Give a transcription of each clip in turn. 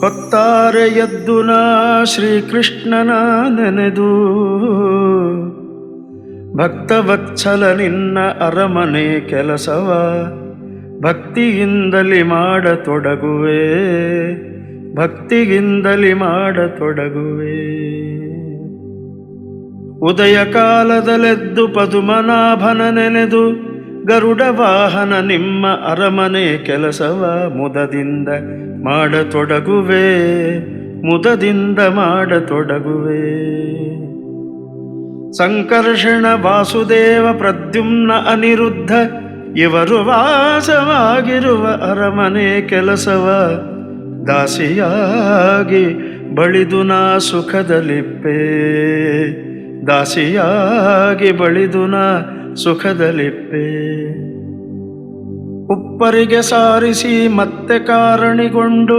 ಹೊತ್ತಾರೆ ಎದ್ದು ನಾ ಶ್ರೀಕೃಷ್ಣನ ನೆನೆದು. ಭಕ್ತವತ್ಸಲ ನಿನ್ನ ಅರಮನೆ ಕೆಲಸವ. ಭಕ್ತಿಯಿಂದಲಿ ಮಾಡತೊಡಗುವೆ ಭಕ್ತಿಯಿಂದಲಿ ಮಾಡತೊಡಗುವೆ ಉದಯ ಕಾಲದಲೆದ್ದು ಪದುಮನಾಭನ ನೆನೆದು ಗರುಡ ವಾಹನ ನಿಮ್ಮ ಅರಮನೆ ಕೆಲಸವ ಮುದದಿಂದ ಮಾಡತೊಡಗುವೆ ಮುದದಿಂದ ಮಾಡತೊಡಗುವೆ. ಸಂಕರ್ಷಣ ವಾಸುದೇವ ಪ್ರದ್ಯುಮ್ನ ಅನಿರುದ್ಧ, ಇವರು ವಾಸವಾಗಿರುವ ಅರಮನೆ ಕೆಲಸವ ದಾಸಿಯಾಗಿ ಬಳಿದು ನಾ ಸುಖದಲಿಪ್ಪೆ ದಾಸಿಯಾಗಿ ಬಳಿದು ನ ಸುಖದಲಿಪ್ಪೆ ಉಪ್ಪರಿಗೆ ಸಾರಿಸಿ ಮತ್ತೆ ಕಾರಣಿಗೊಂಡು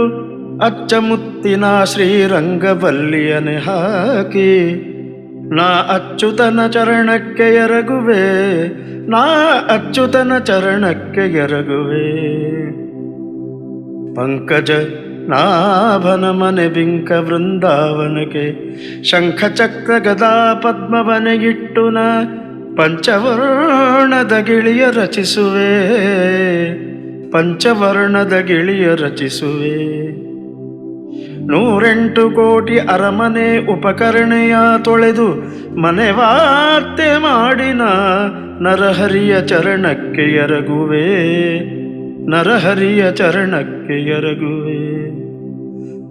ಅಚ್ಚಮುತ್ತಿನ ಶ್ರೀರಂಗಬಲ್ಲಿಯನೆ ಹಾಕಿ, ನಾ ಅಚ್ಚುತನ ಚರಣಕ್ಕೆ ಎರಗುವೆ, ನಾ ಅಚ್ಚುತನ ಚರಣಕ್ಕೆ ಎರಗುವೆ. ಪಂಕಜ ನಾಭನ ಮನೆ ಬಿಂಕ ವೃಂದಾವನಕ್ಕೆ ಶಂಖಚಕ್ರ ಗದಾ ಪದ್ಮವನೆಗಿಟ್ಟು ನ ಪಂಚವರ್ಣದ ಗಿಳಿಯ ರಚಿಸುವೆ. ಪಂಚವರ್ಣದ ಗಿಳಿಯ ರಚಿಸುವೆ. ನೂರೆಂಟು ಕೋಟಿ ಅರಮನೆ ಉಪಕರಣೆಯ ತೊಳೆದು ಮನೆ ವಾರ್ತೆ ಮಾಡಿನ ನರಹರಿಯ ಚರಣಕ್ಕೆ ಎರಗುವೆ. ನರಹರಿಯ ಚರಣಕ್ಕೆ ಎರಗುವೆ.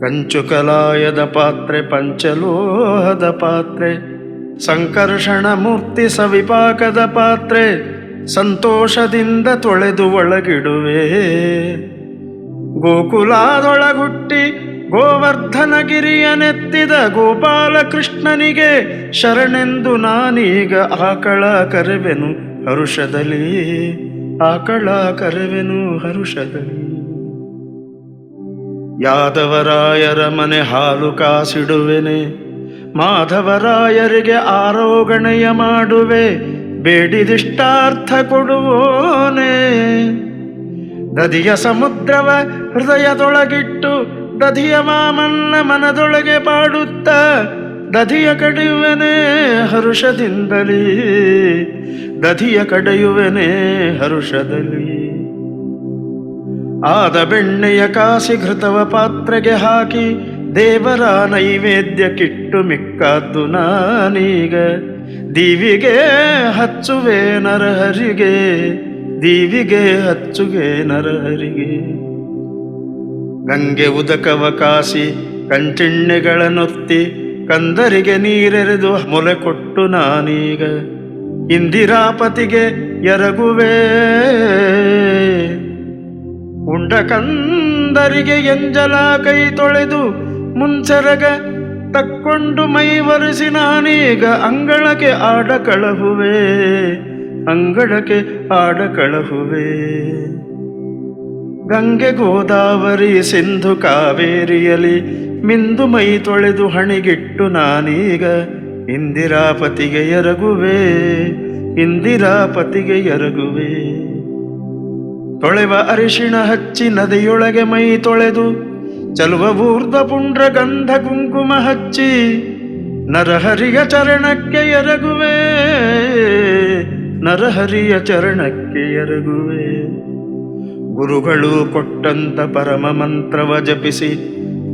ಕಂಚುಕಲಾಯದ ಪಾತ್ರೆ, ಪಂಚಲೋಹದ ಪಾತ್ರೆ, ಸಂಕರ್ಷಣ ಮೂರ್ತಿ ಸವಿಪಾಕದ ಪಾತ್ರೆ, ಸಂತೋಷದಿಂದ ತೊಳೆದು ಒಳಗಿಡುವೆ. ಗೋಕುಲಾದೊಳಗುಟ್ಟಿ ಗೋವರ್ಧನಗಿರಿಯ ನೆತ್ತಿದ ಗೋಪಾಲಕೃಷ್ಣನಿಗೆ ಶರಣೆಂದು ನಾನೀಗ ಆಕಳ ಕರೆವೆನು ಹರುಷದಲ್ಲಿ. ಆಕಳ ಕರೆವೆನು ಹರುಷದಲ್ಲಿ. ಯಾದವರಾಯರ ಮನೆ ಹಾಲು ಕಾಸಿಡುವೆನೆ, ಮಾಧವರಾಯರಿಗೆ ಆರೋಗಣೆಯ ಮಾಡುವೆ, ಬೇಡಿದಿಷ್ಟಾರ್ಥ ಕೊಡುವೋನೆ. ನದಿಯ ಸಮುದ್ರವ ಹೃದಯದೊಳಗಿಟ್ಟು ದಧಿಯ ಮಾಮನ್ನ ಮನದೊಳಗೆ ಪಾಡುತ್ತ ದಧಿಯ ಕಡೆಯುವೆನೇ ಹರುಷದಿಂದಲೀ ದಧಿಯ ಕಡೆಯುವೆನೇ ಹರುಷದಲ್ಲಿ. ಆದ ಬೆಣ್ಣೆಯ ಕಾಸಿ ಘೃತವ ಪಾತ್ರೆಗೆ ಹಾಕಿ ದೇವರ ನೈವೇದ್ಯ ಕಿಟ್ಟು ಮಿಕ್ಕಾದ್ದು ನಾನೀಗ. ದೀವಿಗೆ ಹಚ್ಚುವೆ ನರಹರಿಗೆ, ದಿವಿಗೆ ಹಚ್ಚುಗೆ ನರಹರಿಗೆ. ಗಂಗೆ ಉದಕವ ಕಾಸಿ ಕಂಚಿಣ್ಣೆಗಳನ್ನೊತ್ತಿ ಕಂದರಿಗೆ ನೀರೆರೆದು ಮೊಲೆ ಕೊಟ್ಟು ನಾನೀಗ. ಇಂದಿರಾಪತಿಗೆ ಎರಗುವೆ. ಕಂದರಿಗೆ ಎಂಜಲ ಕೈ ತೊಳೆದು ಮುಂಚರಗ ತಕ್ಕೊಂಡು ಮೈ ಒರೆಸಿ ನಾನೀಗ ಅಂಗಳಕ್ಕೆ ಆಡ ಕಳಹುವೆ, ಅಂಗಳಕ್ಕೆ ಆಡ ಕಳಹುವೆ. ಗಂಗೆ ಗೋದಾವರಿ ಸಿಂಧು ಕಾವೇರಿಯಲಿ ಮಿಂದು ಮೈ ತೊಳೆದು ಹಣಿಗಿಟ್ಟು ನಾನೀಗ ಇಂದಿರಾಪತಿಗೆ ಎರಗುವೆ ಇಂದಿರಾಪತಿಗೆ ಎರಗುವೆ. ತೊಳೆವ ಅರಿಶಿಣ ಹಚ್ಚಿ ನದಿಯೊಳಗೆ ಮೈ ತೊಳೆದು, ಚಲುವ ಊರ್ಧ್ವ ಪುಂಡ್ರ ಗಂಧ ಕುಂಕುಮ ಹಚ್ಚಿ, ನರಹರಿಯ ಚರಣಕ್ಕೆ ಎರಗುವೆ, ನರಹರಿಯ ಚರಣಕ್ಕೆ ಎರಗುವೆ. ಗುರುಗಳು ಕೊಟ್ಟಂತ ಪರಮ ಮಂತ್ರವ ಜಪಿಸಿ,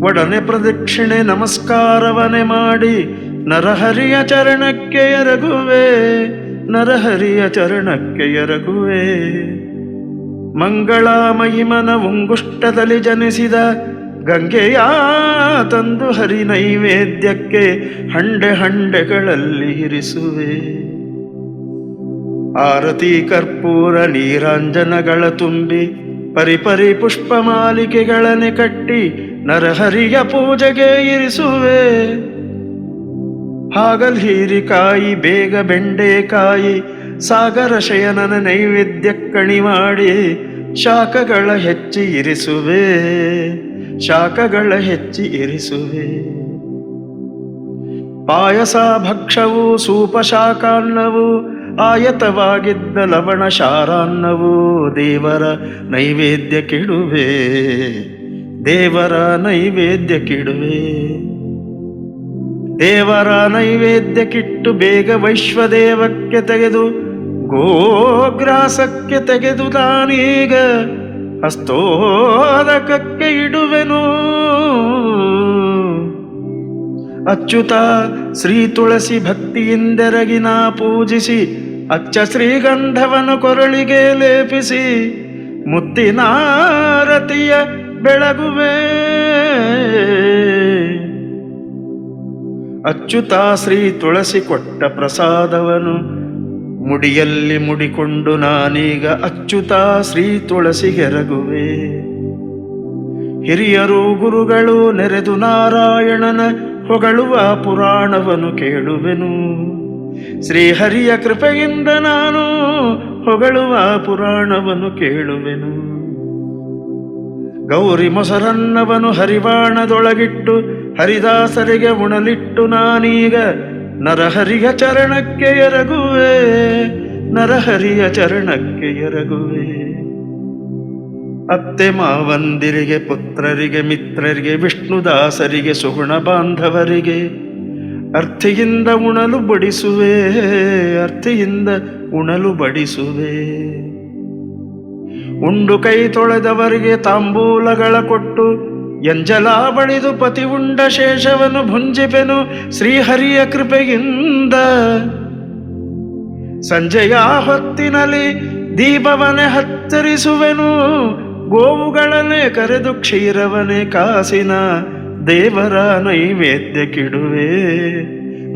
ಒಡನೆ ಪ್ರದಕ್ಷಿಣೆ ನಮಸ್ಕಾರವನೆ ಮಾಡಿ, ನರಹರಿಯ ಚರಣಕ್ಕೆ ಎರಗುವೆ, ನರಹರಿಯ ಚರಣಕ್ಕೆ ಎರಗುವೆ. ಮಂಗಳ ಮಹಿಮನ ಉಂಗುಷ್ಟದಲ್ಲಿ ಜನಿಸಿದ ಗಂಗೆಯ ತಂದು ಹರಿ ನೈವೇದ್ಯಕ್ಕೆ ಹಂಡೆ ಹಂಡೆಗಳಲ್ಲಿ ಇರಿಸುವೆ. ಆರತಿ, ಕರ್ಪೂರ, ನೀರಾಂಜನಗಳ ತುಂಬಿ ಪರಿಪರಿ ಪುಷ್ಪಮಾಲಿಕೆಗಳನೆ ಕಟ್ಟಿ ನರಹರಿಯ ಪೂಜೆಗೆ ಇರಿಸುವೆ. ಹಾಗಲ್ ಹೀರಿಕಾಯಿ ಬೇಗ ಬೆಂಡೆಕಾಯಿ ಸಾಗರ ಶಯನನ ನೈವೇದ್ಯ ಕಣಿ ಮಾಡಿ ಶಾಖಗಳ ಹೆಚ್ಚಿ ಇರಿಸುವೆ, ಶಾಖಗಳ ಹೆಚ್ಚಿ ಇರಿಸುವೆ. ಪಾಯಸ, ಭಕ್ಷವು ಸೂಪಶಾಕಾನ್ನವು ಆಯತವಾಗಿದ್ದ ಲವಣ, ಶಾರಾನ್ನವು, ದೇವರ ನೈವೇದ್ಯ ಕೆಡುವೆ, ದೇವರ ನೈವೇದ್ಯ ಕೆಡುವೆ. ದೇವರ ನೈವೇದ್ಯ ಕಿಟ್ಟು ಬೇಗ ವೈಶ್ವದೇವಕ್ಕೆ ತೆಗೆದು ಗೋಗ್ರಾಸಕ್ಕೆ ತೆಗೆದು ತಾನೀಗ ಹಸ್ತೋದಕಕ್ಕೆ ಇಡುವೆನು. ಅಚ್ಯುತ ಶ್ರೀ ತುಳಸಿ ಭಕ್ತಿಯಿಂದೆರಗಿನ ಪೂಜಿಸಿ, ಅಚ್ಚ ಶ್ರೀಗಂಧವನ್ನು ಕೊರಳಿಗೆ ಲೇಪಿಸಿ, ಮುತ್ತಿನಾರತಿಯ ಬೆಳಗುವೆ. ಅಚ್ಯುತ ಶ್ರೀ ತುಳಸಿ ಕೊಟ್ಟ ಪ್ರಸಾದವನು ಮುಡಿಯಲ್ಲಿ ಮುಡಿಕೊಂಡು ನಾನೀಗ ಅಚ್ಚುತ ಶ್ರೀ ತುಳಸಿಗೆರಗುವೆ ಹಿರಿಯರು ಗುರುಗಳು ನೆರೆದು ನಾರಾಯಣನ ಹೊಗಳುವ ಪುರಾಣವನ್ನು ಕೇಳುವೆನು. ಶ್ರೀಹರಿಯ ಕೃಪೆಯಿಂದ ನಾನು ಹೊಗಳುವ ಪುರಾಣವನ್ನು ಕೇಳುವೆನು. ಗೌರಿ ಮೊಸರನ್ನವನು ಹರಿವಾಣದೊಳಗಿಟ್ಟು ಹರಿದಾಸರಿಗೆ ಉಣಲಿಟ್ಟು ನಾನೀಗ ನರಹರಿಯ ಚರಣಕ್ಕೆ ಎರಗುವೆ, ನರಹರಿಯ ಚರಣಕ್ಕೆ ಎರಗುವೆ. ಅತ್ತೆ ಮಾವಂದಿರಿಗೆ, ಪುತ್ರರಿಗೆ, ಮಿತ್ರರಿಗೆ, ವಿಷ್ಣುದಾಸರಿಗೆ, ಸುಗುಣ ಬಾಂಧವರಿಗೆ ಅರ್ಥಿಯಿಂದ ಉಣಲು ಬಡಿಸುವೆ, ಅರ್ಥಿಯಿಂದ ಉಣಲು ಬಡಿಸುವೆ. ಉಂಡು ಕೈ ತೊಳೆದವರಿಗೆ ತಾಂಬೂಲಗಳ ಕೊಟ್ಟು ಎಂಜಲ ಪತಿ ಉಂಡ ಶೇಷವನು ಭುಂಜಿಪೆನು ಶ್ರೀಹರಿಯ ಕೃಪೆಯಿಂದ. ಸಂಜೆಯ ಹೊತ್ತಿನಲ್ಲಿ ದೀಪವನೆ ಹತ್ತರಿಸುವೆನು ಗೋವುಗಳನ್ನೇ ಕರೆದು ಕ್ಷೀರವನೆ ಕಾಸಿನ ದೇವರ ನೈವೇದ್ಯ ಕಿಡುವೆ,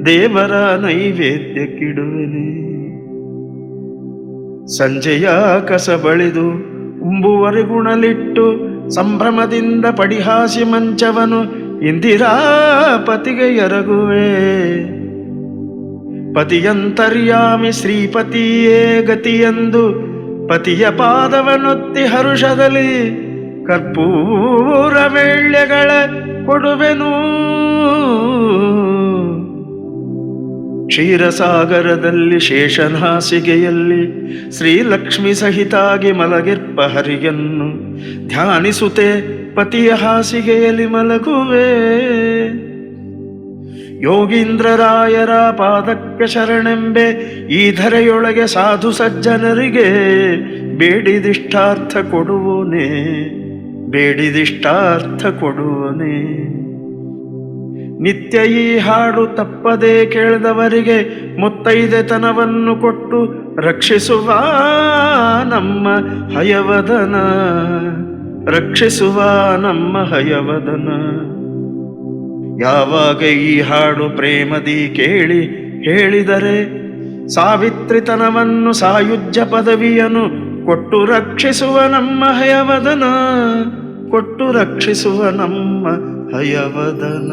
ದೇವರ ನೈವೇದ್ಯ ಕಿಡುವೆನೆ. ಸಂಜೆಯ ಕಸ ಬಳಿದು ಉಂಬುವರೆಗುಣಲಿಟ್ಟು ಸಂಭ್ರಮದಿಂದ ಪಡಿಹಾಸಿ ಮಂಚವನು ಇಂದಿರಾ ಪತಿಗೆ ಎರಗುವೆ. ಪತಿಯಂತರ್ಯಾಮಿ ಶ್ರೀಪತಿಯೇ ಗತಿಯೆಂದು ಪತಿಯ ಪಾದವನೊತ್ತಿ ಹರುಷದಲ್ಲಿ ಕರ್ಪೂರ ವೇಳ್ಯಗಳ ಕೊಡುವೆನು. ಕ್ಷೀರಸಾಗರದಲ್ಲಿ ಶೇಷನಾಸಿಗೆಯಲ್ಲಿ ಶ್ರೀಲಕ್ಷ್ಮಿ ಸಹಿತಾಗಿ ಮಲಗಿರ್ಪ ಹರಿಯನ್ನು. ಧ್ಯಾನಿಸುತ್ತೆ ಪತಿಯ ಹಾಸಿಗೆಯಲ್ಲಿ ಮಲಗುವೆ. ಯೋಗೀಂದ್ರರಾಯರ ಪಾದಕ್ಕೆ ಶರಣೆಂಬೆ ಈ ಧರೆಯೊಳಗೆ ಸಾಧು ಸಜ್ಜನರಿಗೆ ಬೇಡಿದಿಷ್ಟಾರ್ಥ ಕೊಡುವನೇ ಬೇಡಿದಿಷ್ಟಾರ್ಥ ಕೊಡುವನೇ ನಿತ್ಯ ಈ ಹಾಡು ತಪ್ಪದೆ ಕೇಳಿದವರಿಗೆ ಮುತ್ತೈದೆತನವನ್ನು ಕೊಟ್ಟು ರಕ್ಷಿಸುವ ನಮ್ಮ ಹಯವದನ. ರಕ್ಷಿಸುವ ನಮ್ಮ ಹಯವದನ. ಯಾವಾಗ ಈ ಹಾಡು ಪ್ರೇಮದಿ ಕೇಳಿ ಹೇಳಿದರೆ ಸಾವಿತ್ರಿತನವನ್ನು ಸಾಯುಜ್ಯ ಪದವಿಯನ್ನು ಕೊಟ್ಟು ರಕ್ಷಿಸುವ ನಮ್ಮ ಹಯವದನ. ಕೊಟ್ಟು ರಕ್ಷಿಸುವ ನಮ್ಮ ಹಯವದನ.